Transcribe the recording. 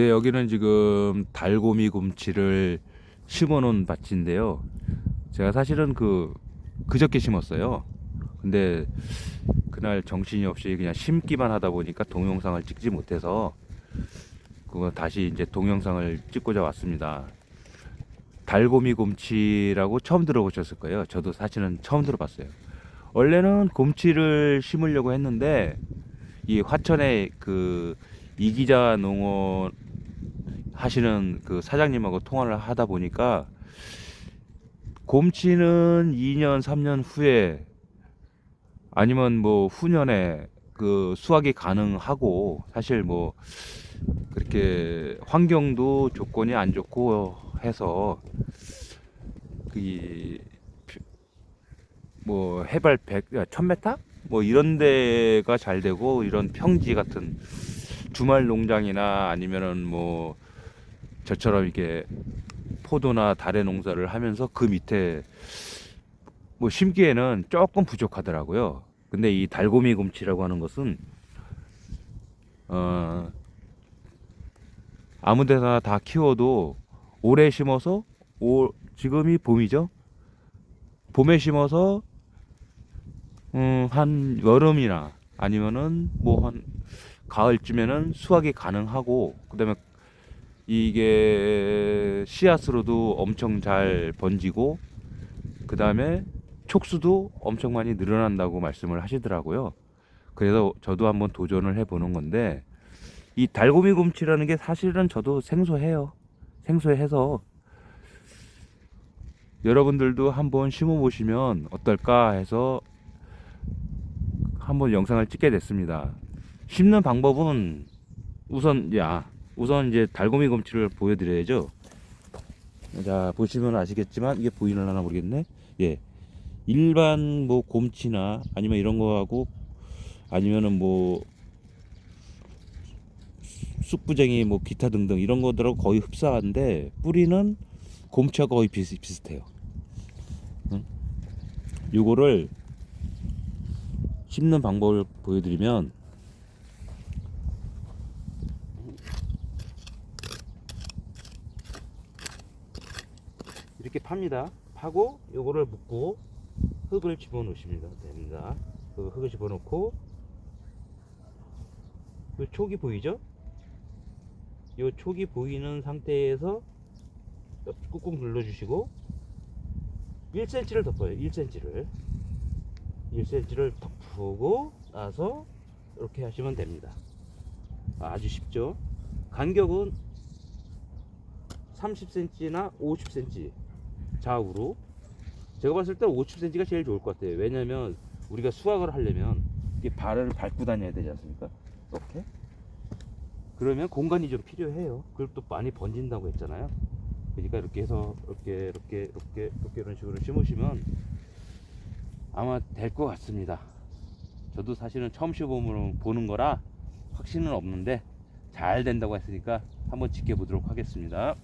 네, 여기는 지금 달고미 곰치를 심어 놓은 밭인데요. 제가 사실은 그 그저께 심었어요. 근데 그날 정신이 없이 그냥 심기만 하다 보니까 동영상을 찍지 못해서 그거 다시 이제 동영상을 찍고자 왔습니다. 달고미 곰치라고 처음 들어보셨을 거예요. 저도 사실은 처음 들어봤어요. 원래는 곰치를 심으려고 했는데 이 화천에 그 이기자 농원 하시는 그 사장님하고 통화를 하다 보니까 곰치는 2년 3년 후에 아니면 뭐 후년에 그 수확이 가능하고 사실 뭐 그렇게 환경도 조건이 안 좋고 해서 그뭐 해발 100, 1000m? 뭐 이런 데가 잘 되고 이런 평지 같은 주말 농장이나 아니면은 뭐 저처럼 이렇게 포도나 다래 농사를 하면서 그 밑에 뭐 심기에는 조금 부족하더라고요. 근데 이 달고미 곰치라고 하는 것은 어 아무 데나 다 키워도 올해 심어서 올 지금이 봄이죠. 봄에 심어서 음, 한 여름이나 아니면은 뭐 한 가을쯤에는 수확이 가능하고 그다음에 이게 씨앗으로도 엄청 잘 번지고 그 다음에 촉수도 엄청 많이 늘어난다고 말씀을 하시더라고요. 그래서 저도 한번 도전을 해보는 건데 이 달고미 곰치라는 게 사실은 저도 생소해요. 생소해서 여러분들도 한번 심어 보시면 어떨까 해서 한번 영상을 찍게 됐습니다. 심는 방법은 우선 야 우선 이제 달고미 곰치를 보여드려야죠. 자 보시면 아시겠지만 이게 보이려나 모르겠네. 예, 일반 뭐 곰치나 아니면 이런 거하고 아니면은 뭐 쑥부쟁이 뭐 기타 등등 이런 것들하고 거의 흡사한데 뿌리는 곰치와 거의 비슷, 비슷해요. 응? 요거를 심는 방법을 보여드리면 이렇게 팝니다. 파고 요거를 묶고 흙을 집어넣으십니다. 됩니다. 그 흙을 집어넣고 그 촉이 보이죠? 요 촉이 보이는 상태에서 꾹꾹 눌러주시고 1cm를 덮어요. 1cm를 1cm를 덮고 나서 이렇게 하시면 됩니다. 아주 쉽죠? 간격은 30cm나 50cm 좌우로 제가 봤을 때 50cm가 제일 좋을 것 같아요. 왜냐면 우리가 수확을 하려면 이게 발을 밟고 다녀야 되지 않습니까? 이렇게 그러면 공간이 좀 필요해요. 그걸 또 많이 번진다고 했잖아요. 그러니까 이렇게 해서 이렇게 이렇게 이렇게 이렇게 이런 식으로 심으시면 아마 될 것 같습니다. 저도 사실은 처음 시보는 보는 거라 확신은 없는데 잘 된다고 했으니까 한번 지켜보도록 하겠습니다.